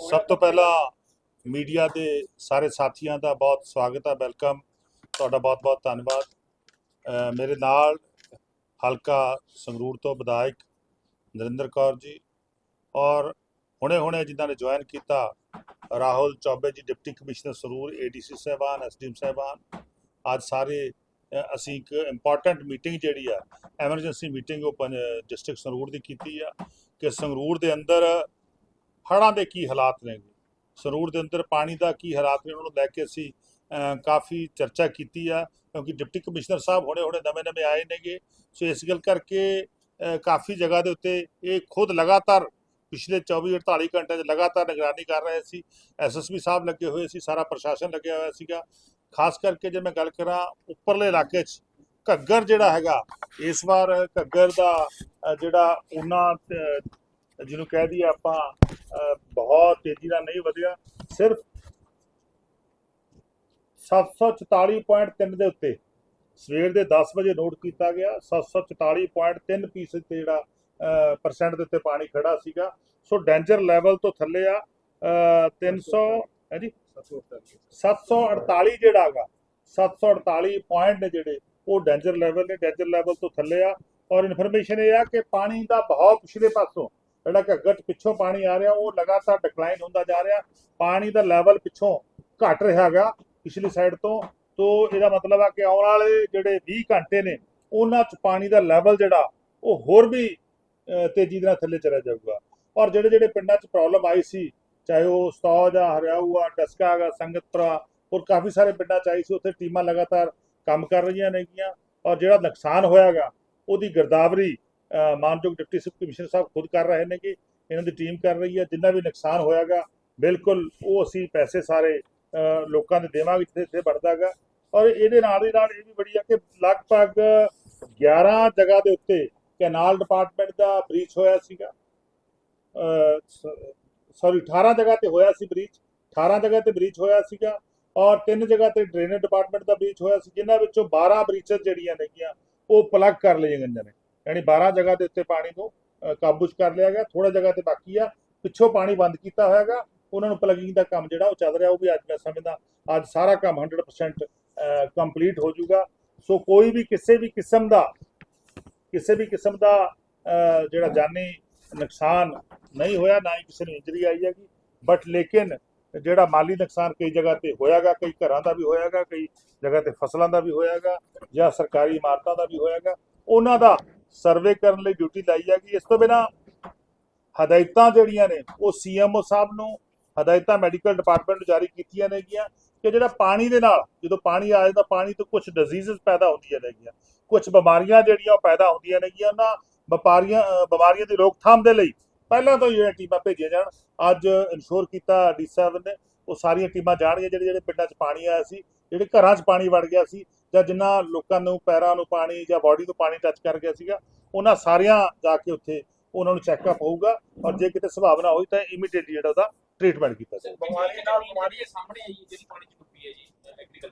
ਸਭ ਤੋਂ ਪਹਿਲਾਂ ਮੀਡੀਆ ਦੇ ਸਾਰੇ ਸਾਥੀਆਂ ਦਾ ਬਹੁਤ ਸਵਾਗਤ ਹੈ, ਵੈਲਕਮ। ਤੁਹਾਡਾ ਬਹੁਤ-ਬਹੁਤ ਧੰਨਵਾਦ। ਮੇਰੇ ਨਾਲ ਹਲਕਾ ਸੰਗਰੂਰ ਤੋਂ ਵਿਧਾਇਕ ਨਰਿੰਦਰ ਕੌਰ ਜੀ ਔਰ ਹੁਣੇ-ਹੁਣੇ ਜਿਨ੍ਹਾਂ ਨੇ ਜੁਆਇਨ ਕੀਤਾ Rahul Chaubey ji, deputy commissioner Sangrur ADC ਸਾਹਿਬਾਨ ਐਸਡੀਐਮ ਸਾਹਿਬਾਨ। ਅੱਜ ਸਾਰੇ ਅਸੀਂ ਇੱਕ ਇੰਪੋਰਟੈਂਟ ਮੀਟਿੰਗ ਜਿਹੜੀ ਆ ਐਮਰਜੈਂਸੀ ਮੀਟਿੰਗ ਉਹ ਡਿਸਟ੍ਰਿਕਟ ਸੰਗਰੂਰ ਦੀ ਕੀਤੀ ਆ ਕਿ ਸੰਗਰੂਰ ਦੇ ਅੰਦਰ ਹੜ੍ਹਾਂ ਦੇ ਕੀ ਹਾਲਾਤ ਨੇ? ਸਰੂਰ ਦੇ ਅੰਦਰ ਪਾਣੀ ਦਾ ਕੀ ਹਾਲਾਤ ਨੇ? ਉਹਨਾਂ ਨੂੰ ਲੈ ਕੇ ਅਸੀਂ ਕਾਫੀ ਚਰਚਾ ਕੀਤੀ ਆ, ਕਿਉਂਕਿ ਡਿਪਟੀ ਕਮਿਸ਼ਨਰ ਸਾਹਿਬ ਹੁਣੇ ਹੁਣੇ ਨਵੇਂ ਨਵੇਂ ਆਏ ਨੇਗੇ। ਸੋ ਇਸ ਗੱਲ ਕਰਕੇ ਕਾਫੀ ਜਗ੍ਹਾ ਦੇ ਉੱਤੇ ਇਹ ਖੁਦ ਲਗਾਤਾਰ ਪਿਛਲੇ 24 48 ਘੰਟੇ 'ਚ ਲਗਾਤਾਰ ਨਿਗਰਾਨੀ ਕਰ ਰਹੇ ਸੀ। ਐਸਐਸਪੀ ਸਾਹਿਬ ਲੱਗੇ ਹੋਏ ਸੀ, ਸਾਰਾ ਪ੍ਰਸ਼ਾਸਨ ਲੱਗਿਆ ਹੋਇਆ ਸੀਗਾ। ਖਾਸ ਕਰਕੇ ਜੇ ਮੈਂ ਗੱਲ ਕਰਾਂ ਉੱਪਰਲੇ ਇਲਾਕੇ 'ਚ, ਘੱਗਰ ਜਿਹੜਾ ਹੈਗਾ, ਇਸ ਵਾਰ ਘੱਗਰ ਦਾ ਜਿਹੜਾ ਉਹਨਾਂ ਜਿਹਨੂੰ ਕਹਿ ਦਈਏ ਆਪਾਂ ਬਹੁਤ ਤੇਜ਼ੀ ਨਾਲ ਨਹੀਂ ਵਧਿਆ। ਸਿਰਫ 744.3 ਦੇ ਉੱਤੇ। ਸਵੇਰ ਦੇ 10 ਵਜੇ ਨੋਟ ਕੀਤਾ ਗਿਆ। 744.3 ਫੀਸਦ ਤੇ ਜਿਹੜਾ ਪਰਸੈਂਟ ਦੇ ਉੱਤੇ ਪਾਣੀ ਖੜਾ ਸੀਗਾ। ਸੋ ਡੈਂਜਰ ਲੈਵਲ ਤੋਂ ਥੱਲੇ ਆ। ਅ, 300 ਹੈ ਜੀ? 748 ਜਿਹੜਾ ਹੈਗਾ 748 ਪੁਆਇੰਟ ਨੇ ਜਿਹੜੇ ਉਹ ਡੈਂਜਰ ਲੈਵਲ ਨੇ। ਡੈਂਜਰ ਲੈਵਲ ਤੋਂ ਥੱਲੇ ਆ। ਔਰ ਇਨਫੋਰਮੇਸ਼ਨ ਇਹ ਆ ਕਿ ਪਾਣੀ ਦਾ ਬਹਾਅ ਪਿਛਲੇ ਪਾਸੋਂ ਜਿਹੜਾ ਘੱਗਰ 'ਚ ਪਿੱਛੋਂ ਪਾਣੀ ਆ ਰਿਹਾ, ਉਹ ਲਗਾਤਾਰ ਡਿਕਲਾਈਨ ਹੁੰਦਾ ਜਾ ਰਿਹਾ। ਪਾਣੀ ਦਾ ਲੈਵਲ ਪਿੱਛੋਂ ਘਟ ਰਿਹਾ ਹੈਗਾ, ਪਿਛਲੀ ਸਾਈਡ ਤੋਂ। ਤੋਂ ਇਹਦਾ ਮਤਲਬ ਆ ਕਿ ਆਉਣ ਵਾਲੇ ਜਿਹੜੇ 20 ਘੰਟੇ ਨੇ, ਉਹਨਾਂ 'ਚ ਪਾਣੀ ਦਾ ਲੈਵਲ ਜਿਹੜਾ, ਉਹ ਹੋਰ ਵੀ ਤੇਜ਼ੀ ਦੇ ਨਾਲ ਥੱਲੇ ਚਲਾ ਜਾਊਗਾ। ਔਰ ਜਿਹੜੇ ਜਿਹੜੇ ਪਿੰਡਾਂ 'ਚ ਪ੍ਰੋਬਲਮ ਆਈ ਸੀ, ਚਾਹੇ ਉਹ ਸਤੌਜ ਆ, ਹਰਿਆਊ ਆ, ਡਸਕਾ ਆ, ਸੰਗਤਪੁਰਾ ਔਰ ਕਾਫੀ ਸਾਰੇ ਪਿੰਡਾਂ 'ਚ ਆਈ ਸੀ, ਉੱਥੇ ਟੀਮਾਂ ਲਗਾਤਾਰ ਕੰਮ ਕਰ ਰਹੀਆਂ ਨੇਗੀਆਂ। ਔਰ ਜਿਹੜਾ ਨੁਕਸਾਨ ਹੋਇਆਗਾ ਉਹਦੀ ਗਿਰਦਾਵਰੀ ਮਾਨਯੋਗ ਡਿਪਟੀ ਸਬ ਕਮਿਸ਼ਨਰ ਸਾਹਿਬ ਖੁਦ ਕਰ ਰਹੇ ਨੇ ਕਿ ਇਹਨਾਂ ਦੀ ਟੀਮ ਕਰ ਰਹੀ ਹੈ, ਜਿੰਨਾ ਵੀ ਨੁਕਸਾਨ ਹੋਇਆਗਾ, ਬਿਲਕੁਲ ਉਹ ਅਸੀਂ ਪੈਸੇ ਸਾਰੇ ਲੋਕਾਂ ਦੇ ਦੇਵਾਂਗੇ, ਜਿੱਥੇ ਜਿੱਥੇ ਬਣਦਾਗਾ। ਔਰ ਇਹਦੇ ਨਾਲ ਹੀ ਨਾਲ ਇਹ ਵੀ ਬੜੀ ਆ ਕਿ ਲਗਭਗ 11 ਜਗ੍ਹਾ ਦੇ ਉੱਤੇ ਕੈਨਾਲ ਡਿਪਾਰਟਮੈਂਟ ਦਾ ਬ੍ਰੀਚ ਹੋਇਆ ਸੀਗਾ। ਸੌਰੀ 18 ਜਗ੍ਹਾ ਤੇ ਹੋਇਆ ਸੀ ਬ੍ਰੀਚ। 18 ਜਗ੍ਹਾ ਤੇ ਬ੍ਰੀਚ ਹੋਇਆ ਸੀਗਾ ਔਰ ਤਿੰਨ ਜਗ੍ਹਾ ਤੇ ਡਰੇਨੇਜ ਡਿਪਾਰਟਮੈਂਟ ਦਾ ਬ੍ਰੀਚ ਹੋਇਆ ਸੀ, ਜਿਨ੍ਹਾਂ ਵਿੱਚੋਂ 12 ਬ੍ਰੀਚਸ ਜਿਹੜੀਆਂ ਨੇਗੀਆਂ, ਉਹ ਪਲੱਗ ਕਰ ਲਈਆਂ ਗਈਆਂ ਨੇ। ਯਾਨੀ 12 ਜਗ੍ਹਾ ਦੇ ਉੱਤੇ ਪਾਣੀ ਨੂੰ ਅ, ਕਾਬੂ 'ਚ ਕਰ ਲਿਆ ਗਿਆ ਥੋੜਾ ਜਗ੍ਹਾ ਤੇ ਬਾਕੀ ਆ। ਪਿੱਛੋਂ ਪਾਣੀ ਬੰਦ ਕੀਤਾ ਹੋਇਆਗਾ ਉਹਨਾਂ ਨੂੰ ਪਲਗਿੰਗ ਦਾ ਕੰਮ ਜਿਹੜਾ ਉਹ ਚੱਲ ਰਿਹਾ ਉਹ ਵੀ ਅੱਜ ਮੈਂ ਸਮਝਦਾ ਅੱਜ ਸਾਰਾ ਕੰਮ 100% ਕੰਪਲੀਟ ਹੋ ਜਾਊਗਾ। ਸੋ ਕੋਈ ਵੀ ਕਿਸੇ ਵੀ ਕਿਸਮ ਦਾ ਕਿਸੇ ਵੀ ਕਿਸਮ ਦਾ ਜਿਹੜਾ ਜਾਨੀ ਨੁਕਸਾਨ ਨਹੀਂ ਹੋਇਆ ਨਾ ਹੀ ਕਿਸੇ ਨੂੰ ਇੰਜਰੀ ਆਈ ਹੈਗੀ। ਬਟ ਲੇਕਿਨ ਜਿਹੜਾ ਮਾਲੀ ਨੁਕਸਾਨ ਕਈ ਜਗ੍ਹਾ ਤੇ ਹੋਇਆਗਾ ਕਈ ਘਰਾਂ ਦਾ ਵੀ ਹੋਇਆਗਾ ਕਈ ਜਗ੍ਹਾ ਤੇ ਫਸਲਾਂ ਦਾ ਵੀ ਹੋਇਆਗਾ ਜਾਂ ਸਰਕਾਰੀ ਇਮਾਰਤਾਂ ਦਾ ਵੀ ਹੋਇਆਗਾ ਉਹਨਾਂ ਦਾ ਸਰਵੇ ਕਰਨ ਲਈ ਡਿਊਟੀ ਲਾਈ ਹੈਗੀ। ਇਸ ਤੋਂ ਬਿਨਾ ਹਦਾਇਤਾਂ ਜਿਹੜੀਆਂ ਨੇ, ਉਹ ਸੀਐਮਓ ਸਾਹਿਬ ਨੂੰ ਹਦਾਇਤਾਂ ਮੈਡੀਕਲ ਡਿਪਾਰਟਮੈਂਟ ਨੂੰ ਜਾਰੀ ਕੀਤੀਆਂ ਨੇਗੀਆਂ ਕਿ ਜਿਹੜਾ ਪਾਣੀ ਦੇ ਨਾਲ, ਜਦੋਂ ਪਾਣੀ ਆ ਜਾਂਦਾ, ਪਾਣੀ ਤੋਂ ਕੁਝ ਡਿਜ਼ੀਜ਼ਸ ਪੈਦਾ ਹੁੰਦੀਆਂ ਨੇਗੀਆਂ ਕੁਝ ਬਿਮਾਰੀਆਂ ਜਿਹੜੀਆਂ ਉਹ ਪੈਦਾ ਹੁੰਦੀਆਂ ਨੇਗੀਆਂ ਉਹਨਾਂ ਵਪਾਰੀਆਂ ਬਿਮਾਰੀਆਂ ਦੀ ਰੋਕਥਾਮ ਦੇ ਲਈ ਪਹਿਲਾਂ ਤੋਂ ਹੀ ਜਿਹੜੀਆਂ ਟੀਮਾਂ ਭੇਜੀਆਂ ਜਾਣ। ਅੱਜ ਇਨਸ਼ੋਰ ਕੀਤਾ ਡੀ ਸਾਹਿਬ ਨੇ, ਉਹ ਸਾਰੀਆਂ ਟੀਮਾਂ ਜਾਣਗੀਆਂ ਜਿਹੜੇ ਜਿਹੜੇ ਪਿੰਡਾਂ 'ਚ ਪਾਣੀ ਆਇਆ ਸੀ, ਜਿਹੜੇ ਘਰਾਂ 'ਚ ਪਾਣੀ ਵੜ ਗਿਆ ਸੀ ਜਾਂ ਜਿਨ੍ਹਾਂ ਲੋਕਾਂ ਨੂੰ ਪੈਰਾਂ ਨੂੰ ਪਾਣੀ ਜਾਂ ਬਾਡੀ ਨੂੰ ਪਾਣੀ ਟੱਚ ਕਰ ਗਿਆ ਸੀਗਾ ਉਹਨਾਂ ਸਾਰਿਆਂ ਜਾ ਕੇ ਉੱਥੇ ਉਹਨਾਂ ਨੂੰ ਚੈੱਕਅਪ ਹੋਊਗਾ ਔਰ ਜੇ ਕਿਤੇ ਸੰਭਾਵਨਾ ਹੋਈ ਤਾਂ ਇਮੀਡੀਏਟਲੀ ਜਿਹੜਾ ਉਹਦਾ ਟ੍ਰੀਟਮੈਂਟ ਕੀਤਾ ਜਾਵੇ ਬਿਮਾਰੀ ਨਾਲ ਬਿਮਾਰੀ ਸਾਹਮਣੇ ਆਈ ਹੈ ਜਿਹੜੀ ਪਾਣੀ ਚ ਡੁੱਬੀ ਹੈ ਜੀ ਐਗਰੀਕਲਚਰ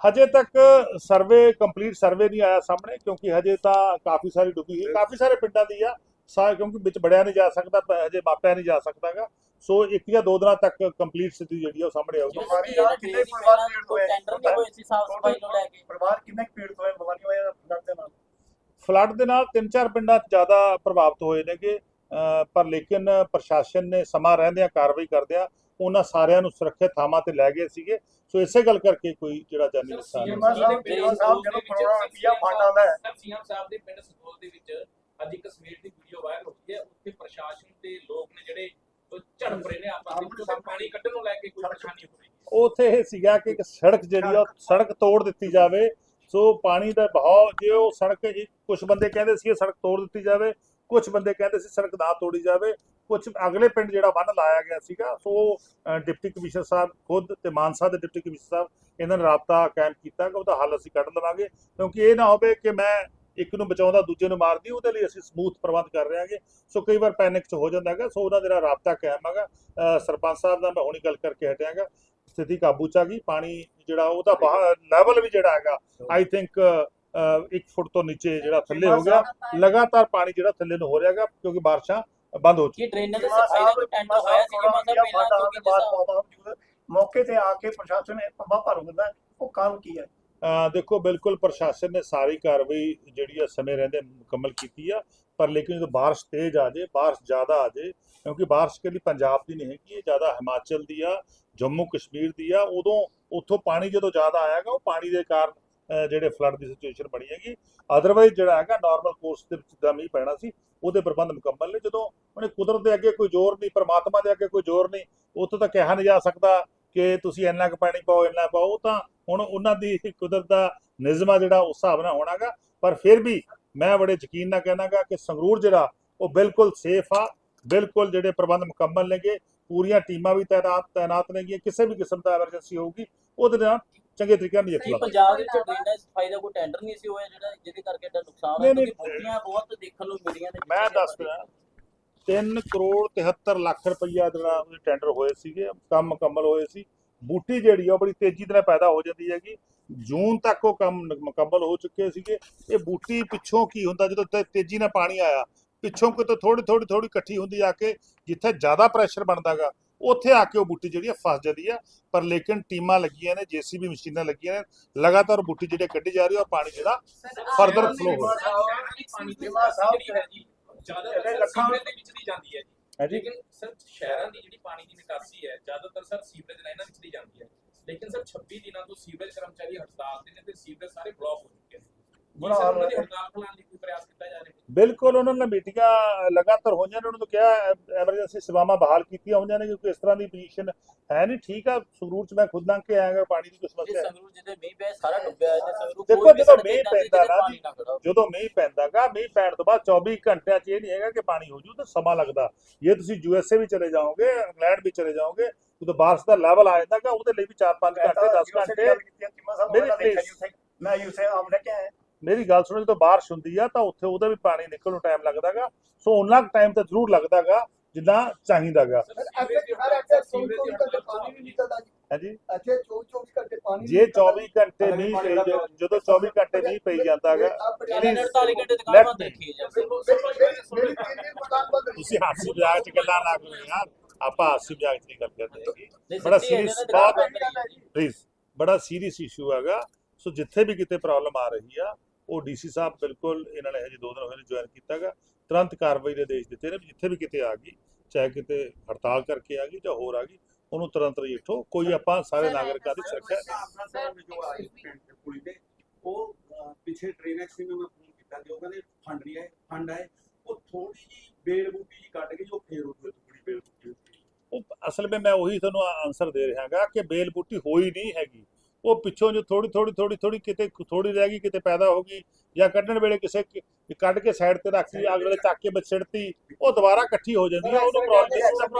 ਹਜੇ ਤੱਕ ਸਰਵੇ ਕੰਪਲੀਟ ਸਰਵੇ ਨਹੀਂ ਆਇਆ ਸਾਹਮਣੇ ਕਿਉਂਕਿ ਹਜੇ ਤਾਂ ਕਾਫੀ ਸਾਰੀ ਡੁੱਬੀ ਹੈ। ਕਾਫੀ ਸਾਰੇ ਪਿੰਡਾਂ ਦੀ ਆ ਸਾ ਕਿਉਂਕਿ ਵਿੱਚ ਬੜਿਆ ਨਹੀਂ ਜਾ ਸਕਦਾ ਹਜੇ ਮਾਪਿਆ ਨਹੀਂ ਜਾ ਸਕਦਾਗਾ ਸੋ ਇੱਕ ਜਾਂ ਦੋ ਦਿਨਾਂ ਤੱਕ ਕੰਪਲੀਟ ਸਥਿਤੀ ਜਿਹੜੀ ਆ ਉਹ ਸਾਹਮਣੇ ਆਊਗੀ। ਬਿਮਾਰੀ ਕਿੰਨੇ ਪਰਿਵਾਰ ਪੀੜਤ ਹੋਏ? ਟੈਂਡਰ ਨਹੀਂ ਹੋਏ ਸੀ ਸਾਫ਼ ਸਫ਼ਾਈ ਨੂੰ ਲੈ ਕੇ। ਪਰਿਵਾਰ ਕਿੰਨੇ ਕੁ ਪੀੜਤ ਹੋਏ? ਬਿਮਾਰੀ ਹੋਇਆ ਫਲੱਡ ਦੇ ਨਾਲ? ਫਲੱਡ ਦੇ ਨਾਲ ਤਿੰਨ ਚਾਰ ਪਿੰਡਾਂ 'ਚ ਜ਼ਿਆਦਾ ਪ੍ਰਭਾਵਿਤ ਹੋਏ ਨੇਗੇ। ਪਰ ਲੇਕਿਨ ਪ੍ਰਸ਼ਾਸਨ ਨੇ ਸਮਾਂ ਰਹਿੰਦਿਆਂ ਕਾਰਵਾਈ ਕਰਦਿਆਂ ਉਹਨਾਂ ਸਾਰਿਆਂ ਨੂੰ ਸੁਰੱਖਿਅਤ ਥਾਵਾਂ ਤੇ ਲੈ ਗਏ ਸੀਗੇ। ਸੋ ਇਸੇ ਗੱਲ ਕਰਕੇ ਕੋਈ ਜਿਹੜਾ ਜਾਨੀ ਨੁਕਸਾਨ ਨਹੀਂ ਸੀਐਮ ਸਾਹਿਬ ਜਦੋਂ ਕਰੋਨਾ ਰੁਪਿਆ ਫੰਡ ਆਉਂਦਾ ਹੈ। ਸੀਐਮ ਸਾਹਿਬ ਦੇ ਪਿੰਡ ਸਤੋਲ ਦੇ ਵਿੱਚ ਅੱਜ ਇੱਕ ਸਵੇਰ ਦੀ ਵੀਡੀਓ ਵਾਇਰਲ ਹੋਈ ਹੈ ਉੱਥੇ ਪ੍ਰਸ਼ਾਸਨ ਤੇ ਲੋਕ ਨੇ ਜਿਹੜੇ ਉਹ ਝੜਪ ਰਹੇ ਨੇ ਆਪਸ ਵਿੱਚ ਉੱਥੇ ਪਾਣੀ ਕੱਢਣ ਨੂੰ ਲੈ ਕੇ ਕੋਈ ਪਰੇਸ਼ਾਨੀ ਹੋ ਰਹੀ ਹੈ ਉੱਥੇ ਇਹ ਸੀਗਾ ਕਿ ਇੱਕ ਸੜਕ ਜਿਹੜੀ ਆ, ਸੜਕ ਤੋੜ ਦਿੱਤੀ ਜਾਵੇ। ਸੋ ਪਾਣੀ ਦਾ ਬਹਾਅ ਜੇ ਉਹ ਸੜਕ ਕੁਝ ਬੰਦੇ ਕਹਿੰਦੇ ਸੀ ਇਹ ਸੜਕ ਤੋੜ ਦਿੱਤੀ ਜਾਵੇ ਕੁਝ ਬੰਦੇ ਕਹਿੰਦੇ ਸੀ ਸੜਕ ਨਾ ਤੋੜੀ ਜਾਵੇ ਕੁਝ ਅਗਲੇ ਪਿੰਡ ਜਿਹੜਾ ਬੰਨ ਲਾਇਆ ਗਿਆ ਸੀਗਾ, ਸੋ ਡਿਪਟੀ ਕਮਿਸ਼ਨਰ ਸਾਹਿਬ ਖੁਦ ਤੇ ਮਾਨਸਾ ਦੇ ਡਿਪਟੀ ਕਮਿਸ਼ਨਰ ਸਾਹਿਬ ਇਹਨਾਂ ਨੇ ਰਾਬਤਾ ਕਾਇਮ ਕੀਤਾ ਕਿ ਉਹਦਾ ਹੱਲ ਅਸੀਂ ਕੱਢ ਲਵਾਂਗੇ। ਕਿਉਂਕਿ ਇਹ ਨਾ ਹੋਵੇ ਕਿ ਮੈਂ ਇੱਕ ਨੂੰ ਬਚਾਉਂਦਾ, ਦੂਜੇ ਨੂੰ ਮਾਰਦੀ, ਉਹਦੇ ਲਈ ਅਸੀਂ ਸਮੂਥ ਪ੍ਰਬੰਧ ਕਰ ਰਹੇ ਹਾਂਗੇ। ਸੋ ਕਈ ਵਾਰ ਪੈਨਿਕ ਚ ਹੋ ਜਾਂਦਾ ਹੈਗਾ, ਸੋ ਉਹਨਾਂ ਦੇ ਨਾਲ ਰਾਬਤਾ ਕਾਇਮ ਹੈਗਾ। ਸਰਪੰਚ ਸਾਹਿਬ ਨਾਲ ਮੈਂ ਹੁਣੀ ਗੱਲ ਕਰਕੇ ਹਟਿਆਗਾ ਸਥਿਤੀ ਕਾਬੂ ਚ ਆ ਗਈ ਪਾਣੀ ਜਿਹੜਾ ਉਹਦਾ ਲੈਵਲ ਵੀ ਜਿਹੜਾ ਹੈਗਾ ਆਈ ਥਿੰਕ 1 ਫੁੱਟ ਤੋਂ ਨੀਚੇ ਜਿਹੜਾ ਥੱਲੇ ਹੋ ਗਿਆ ਲਗਾਤਾਰ ਪਾਣੀ ਜਿਹੜਾ ਥੱਲੇ ਨੂੰ ਹੋ ਰਿਹਾਗਾ ਕਿਉਂਕਿ ਬਾਰਿਸ਼ਾਂ ਬੰਦ ਹੋ ਚੁੱਕੀ ਕਿ ਡਰੇਨਾਂ ਦੇ ਸਫ਼ਾਈ ਦਾ ਟੈਂਡਰ ਹੋਇਆ ਸੀ ਸਰ ਪਹਿਲਾਂ ਤੋਂ ਬਾਵਜੂਦ ਮੌਕੇ ਤੇ ਆ ਕੇ ਪ੍ਰਸ਼ਾਸਨ ਨੇ ਪੰਬਾ ਭਰ। ਉਹ ਕਾਰਨ ਕੀ ਹੈ ਦੇਖੋ, ਬਿਲਕੁਲ ਪ੍ਰਸ਼ਾਸਨ ਨੇ ਸਾਰੀ ਕਾਰਵਾਈ ਜਿਹੜੀ ਆ ਸਮੇਂ ਰਹਿੰਦੇ ਮੁਕੰਮਲ ਕੀਤੀ ਆ, ਪਰ ਲੇਕਿਨ ਜਦੋਂ ਬਾਰਿਸ਼ ਤੇਜ਼ ਆ ਜੇ ਬਾਰਿਸ਼ ਜ਼ਿਆਦਾ ਆ ਜੇ ਕਿਉਂਕਿ ਬਾਰਿਸ਼ ਕੇ ਲਈ ਪੰਜਾਬ ਦੀ ਨਹੀਂ ਹੈਗੀ, ਇਹ ਜ਼ਿਆਦਾ ਹਿਮਾਚਲ ਦੀ ਆ, ਜੰਮੂ ਕਸ਼ਮੀਰ ਦੀ ਆ, ਉਦੋਂ ਉੱਥੋਂ ਪਾਣੀ ਜਦੋਂ ਜ਼ਿਆਦਾ ਆਏਗਾ ਉਹ ਪਾਣੀ ਦੇ ਕਾਰਨ ਜਿਹੜੇ ਫਲੱਡ ਦੀ ਸਿਚੁਏਸ਼ਨ ਬਣੀ ਹੈਗੀ। ਅਦਰਵਾਈਜ਼ ਜਿਹੜਾ ਹੈਗਾ ਨਾਰਮਲ ਕੋਰਸ ਦੇ ਵਿੱਚ ਦਾ ਮੀਂਹ ਪੈਣਾ ਸੀ, ਉਹਦੇ ਪ੍ਰਬੰਧ ਮੁਕੰਮਲ ਨੇ। ਜਦੋਂ ਉਹਨੇ ਕੁਦਰਤ ਦੇ ਅੱਗੇ ਕੋਈ ਜ਼ੋਰ ਨਹੀਂ, ਪਰਮਾਤਮਾ ਦੇ ਅੱਗੇ ਕੋਈ ਜ਼ੋਰ ਨਹੀਂ, ਉੱਥੋਂ ਤਾਂ ਕਿਹਾ ਨਹੀਂ ਜਾ ਸਕਦਾ ਕਿ ਤੁਸੀਂ ਇੰਨਾ ਕੁ ਪਾਣੀ ਪਾਓ ਇੰਨਾ ਪਾਓ ਤਾਂ ਹੁਣ ਉਹਨਾਂ ਦੀ ਕੁਦਰਤ ਦਾ ਨਿਜ਼ਮ ਜਿਹੜਾ ਉਸ ਹਿਸਾਬ ਨਾਲ ਹੋਣਾਗਾ ਪਰ ਫਿਰ ਵੀ ਮੈਂ ਬੜੇ ਯਕੀਨ ਨਾਲ ਕਹਿਣਾਗਾ ਕਿ ਸੰਗਰੂਰ ਜਿਹੜਾ ਉਹ ਬਿਲਕੁਲ ਸੇਫ ਆ ਬਿਲਕੁਲ ਜਿਹੜੇ ਪ੍ਰਬੰਧ ਮੁਕੰਮਲ ਨੇਗੇ ਪੂਰੀਆਂ ਟੀਮਾਂ ਵੀ ਤਾਇਨਾਤ ਤਾਇਨਾਤ ਨੇਗੀਆਂ ਕਿਸੇ ਵੀ ਕਿਸਮ ਦਾ ਐਮਰਜੈਂਸੀ ਹੋਊਗੀ ਉਹਦੇ ਨਾਲ ਚੰਗੇ ਤਰੀਕੇ ਨਾਲ ਨਹੀਂ ਨਿਪਟਾਂਗੇ ਪੰਜਾਬ ਦੇ ਵਿੱਚ ਡਰੇਨਾਂ ਦੀ ਸਫ਼ਾਈ ਦਾ ਕੋਈ ਟੈਂਡਰ ਨਹੀਂ ਸੀ ਹੋਇਆ ਜਿਹੜਾ ਜਿਹਦੇ ਕਰਕੇ ਇਹਦਾ ਨੁਕਸਾਨ ਹੋਇਆ। ਕਿਉਂਕਿ ਬਹੁਤ ਦੇਖਣ ਨੂੰ ਮਿਲੀਆਂ ਨੇ ਮੈਂ ਦੱਸ ਰਿਹਾ 3 ਕਰੋੜ 73 ਲੱਖ ਰੁਪਈਆ ਜਿਹੜਾ ਉਹਦੇ ਟੈਂਡਰ ਹੋਏ ਸੀਗੇ ਕੰਮ ਮੁਕੰਮਲ ਹੋਏ ਸੀ। ਬੂਟੀ ਜਿਹੜੀ ਆ ਉਹ ਬੜੀ ਤੇਜ਼ੀ ਨਾਲ ਪੈਦਾ ਹੋ ਜਾਂਦੀ ਹੈਗੀ। ਜੂਨ ਤੱਕ ਉਹ ਕੰਮ ਮੁਕੰਮਲ ਹੋ ਚੁੱਕੇ ਸੀਗੇ। ਇਹ ਬੂਟੀ ਪਿੱਛੋਂ ਕੀ ਹੁੰਦਾ ਜਦੋਂ ਤੇਜ਼ੀ ਨਾਲ ਪਾਣੀ ਆਇਆ ਪਿੱਛੋਂ ਕਿਤੇ ਥੋੜੀ ਥੋੜੀ ਥੋੜੀ ਇਕੱਠੀ ਹੁੰਦੀ ਆ ਕੇ ਜਿੱਥੇ ਜ਼ਿਆਦਾ ਪ੍ਰੈਸ਼ਰ ਬਣਦਾਗਾ ਉੱਥੇ ਆ ਕੇ ਉਹ ਬੂਟੀ ਜਿਹੜੀ ਆ ਫਸ ਜਾਂਦੀ ਆ। ਪਰ ਲੇਕਿਨ ਟੀਮਾਂ ਲੱਗੀਆਂ ਨੇ ਜੀਸੀਬੀ ਮਸ਼ੀਨਾਂ ਲੱਗੀਆਂ ਨੇ ਲਗਾਤਾਰ ਬੂਟੀ ਜਿਹੜੀ ਕੱਢੀ ਜਾ ਰਹੀ ਆ ਪਾਣੀ ਜਿਹੜਾ Further flow ਹੋ ਜਿਹੜੀ ਹੈ ਜੀ ਜ਼ਿਆਦਾਤਰ ਸੀਵਰੇਜ ਦੇ ਵਿੱਚ ਦੀ ਜਾਂਦੀ ਹੈ ਜੀ। ਹੈ ਜੀ। ਲੇਕਿਨ ਸਰ ਸ਼ਹਿਰਾਂ ਦੀ ਜਿਹੜੀ ਪਾਣੀ ਦੀ ਨਿਕਾਸੀ ਹੈ ਜ਼ਿਆਦਾਤਰ ਸਰ ਸੀਵਰੇਜ ਲਾਈਨਾਂ ਵਿੱਚ ਦੀ ਜਾਂਦੀ ਹੈ। ਲੇਕਿਨ ਸਰ 26 ਦਿਨਾਂ ਤੋਂ ਸੀਵਰੇਜ ਕਰਮਚਾਰੀ ਹੜਤਾਲ ਤੇ ਨੇ ਤੇ ਸੀਵਰੇਜ ਸਾਰੇ ਬਲੌਕ ਹੋ ਚੁੱਕੇ ਨੇ। ਬੁਰਾ ਬੁਰਾ ਹਾਲ ਹਾਲ ਹੈ। ਹੜਤਾਲ ਖੁਲਾਉਣ ਦੀ ਕੋਈ ਪ੍ਰਯਾਸ ਕੀਤਾ ਜਾ ਰਿਹਾ? ਹੈ ਬਿਲਕੁਲ ਉਹਨਾਂ ਨੇ ਮੀਟਿੰਗਾਂ ਲਗਾਤਾਰ ਹੋਈਆਂ ਨੇ ਉਹਨਾਂ ਨੂੰ ਕਿਹਾ ਐਮਰਜੈਂਸੀ ਸੇਵਾਵਾਂ ਬਹਾਲ ਕੀਤੀਆਂ ਹੋਈਆਂ ਨੇ ਕਿਉਂਕਿ ਇਸ ਤਰ੍ਹਾਂ ਦੀ ਪੋਜੀਸ਼ਨ ਹੈ ਨਹੀਂ। ਠੀਕ ਆ ਸੰਗਰੂਰ ਚ ਮੈਂ ਖੁਦ ਲੰਘ ਕੇ ਆਇਆਗਾ ਪਾਣੀ ਦੀ ਕੋਈ ਸਮੱਸਿਆ ਹੈ। ਸੰਗਰੂਰ ਜਿਹਦੇ ਮੀਂਹ ਪਿਆ ਸਾਰਾ ਡੁੱਬਿਆ ਹੈ ਸੰਗਰੂਰ ਦੇਖੋ, ਜਦੋਂ ਮੀਂਹ ਪੈਂਦਾ ਨਾ ਪਾਣੀ ਨਾ ਖੜਾ। ਹੋਵੇ। ਜਦੋਂ ਮੀਂਹ ਪੈਂਦਾਗਾ ਮੀਂਹ ਪੈਣ ਤੋਂ ਬਾਅਦ 24 ਘੰਟਿਆਂ 'ਚ ਇਹ ਨਹੀਂ ਹੈਗਾ ਕਿ ਪਾਣੀ ਹੋ ਜੂ ਤਾਂ ਸਮਾਂ ਲੱਗਦਾ। ਜੇ ਤੁਸੀਂ ਯੂਐਸਏ ਵੀ ਚਲੇ ਜਾਓਗੇ ਇੰਗਲੈਂਡ ਵੀ ਚਲੇ ਜਾਓਗੇ ਉਦੋਂ ਬਾਰਿਸ਼ ਦਾ ਲੈਵਲ ਆ ਜਾਂਦਾਗਾ ਉਹਦੇ ਲਈ ਵੀ 4-5 ਘੰਟੇ 10 ਘੰਟੇ ਮੈਂ ਯੂਸੇ ਆਮ ਲੈ ਕੇ ਆਇਆ ਮੇਰੀ ਗੱਲ ਸੁਣੋ ਜਦੋਂ ਬਾਰਿਸ਼ ਹੁੰਦੀ ਆ ਤਾਂ ਉੱਥੇ ਉਹਦਾ ਵੀ ਪਾਣੀ ਨਿਕਲਣ ਨੂੰ ਟਾਈਮ ਲੱਗਦਾਗਾ। ਸੋ ਉਹਨਾਂ ਟਾਈਮ ਤਾਂ ਜ਼ਰੂਰ ਲੱਗਦਾਗਾ ਜਿੰਨਾ ਚਾਹੀਦਾਗਾ। ਸਰ ਸੀਵਰੇਜ ਦੀ ਹੜਤਾਲ ਸੀਵਰੇਜ ਦੀ ਹੜਤਾਲ ਪਾਣੀ ਨਹੀਂ ਨਿਕਲਦਾ ਹੈ ਜੀ? ਅੱਛੇ 24 24 ਘੰਟੇ ਪਾਣੀ ਜੇ 24 ਘੰਟੇ ਮੀਂਹ ਪਈ ਜਾ- ਜਦੋਂ 24 ਘੰਟੇ ਮੀਂਹ ਪਈ ਜਾਂਦਾਗਾ ਇਹਨੇ 48 ਘੰਟੇ Let ਦੁਕਾਨ ਬੰਦ me- ਰੱਖੀ ਹੈ ਜੀ ਮੇਰੀ ਮੇਰੀ ਮਕਾਨ ਬੰਦ ਤੁਸੀਂ ਹਾਸੀ ਮਜ਼ਾਕ ਚ ਗੱਲਾਂ ਨਾ ਕਰੋ ਯਾਰ। ਆਪਾਂ ਹਾਸੀ ਮਜ਼ਾਕ ਚ ਨਹੀਂ ਗੱਲ ਕਰਦੇ ਬੜਾ ਹੈ ਜੀ। ਪਲੀਜ਼ ਬੜਾ ਸੀਰੀਅਸ ਇਸ਼ੂ ਹੈਗਾ। ਸੋ ਜਿੱਥੇ ਵੀ ਕਿਤੇ ਪ੍ਰੋਬਲਮ ਆ ਰਹੀ ਆ ਉਹ ਡੀਸੀ ਸਾਹਿਬ ਬਿਲਕੁਲ ਇਹਨਾਂ ਨੇ ਹਜੇ ਦੋ ਦਿਨ ਹੋਏ ਨੇ ਜੁਆਇਨ ਕੀਤਾਗਾ। ਤੁਰੰਤ ਕਾਰਵਾਈ ਦੇ ਆਦੇਸ਼ ਦਿੱਤੇ ਨੇ ਜਿੱਥੇ ਵੀ ਕਿਤੇ ਆ ਗਈ ਚਾਹੇ ਕਿਤੇ ਹੜਤਾਲ ਕਰਕੇ ਆ ਗਈ ਜਾਂ ਹੋਰ ਆ ਗਈ ਉਹਨੂੰ ਤੁਰੰਤ ਰਜਿੱਠੋ ਕੋਈ ਆਪਾਂ ਸਾਰੇ ਨਾਗਰਿਕਾਂ ਦੀ ਸੁਰੱਖਿਆ ਸਰ ਜੋ ਆਈ ਪਿੰਡ ਦੇ ਪੁਲੀ ਤੇ ਉਹ ਪਿੱਛੇ ਟ੍ਰੇਨ ਐਕਸੀਡੈਂਟ ਮੈਂ ਫੋਨ ਕੀਤਾ ਤੇ ਉਹ ਕਹਿੰਦੇ ਫੰਡ ਨਹੀਂ ਆਏ ਫੰਡ ਆਏ। ਉਹ ਥੋੜੀ ਜੀ ਬੇਲ ਬੂਟੀ ਜੀ ਕੱਢ ਕੇ ਜੋ ਫੇਰ ਉਹ ਥੋੜੀ ਬੇਲ ਬੂਟੀ ਉਹ ਅਸਲ ਵਿੱਚ ਮੈਂ ਉਹੀ ਤੁਹਾਨੂੰ ਆਨਸਰ ਦੇ ਰਿਹਾਗਾ ਕਿ ਬੇਲ ਬੂਟੀ ਹੋਈ ਨਹੀਂ ਹੈਗੀ। ਉਹ ਪਿੱਛੋਂ ਜੋ ਥੋੜੀ ਥੋੜੀ ਥੋੜੀ ਥੋੜੀ ਕਿਤੇ ਥੋੜੀ ਰਹਿ ਗਈ ਕਿਤੇ ਪੈਦਾ ਹੋ ਗਈ ਜਾਂ ਕੱਢਣ ਵੇਲੇ ਕਿਸੇ ਕੱਢ ਕੇ ਸਾਈਡ ਤੇ ਰੱਖੀ ਅਗਲੇ ਚੱਕ ਕੇ ਬਛੜਤੀ ਉਹ ਦੁਬਾਰਾ ਇਕੱਠੀ ਹੋ ਜਾਂਦੀ ਹੈ ਉਹਨੂੰ ਪ੍ਰੋਬਲਮ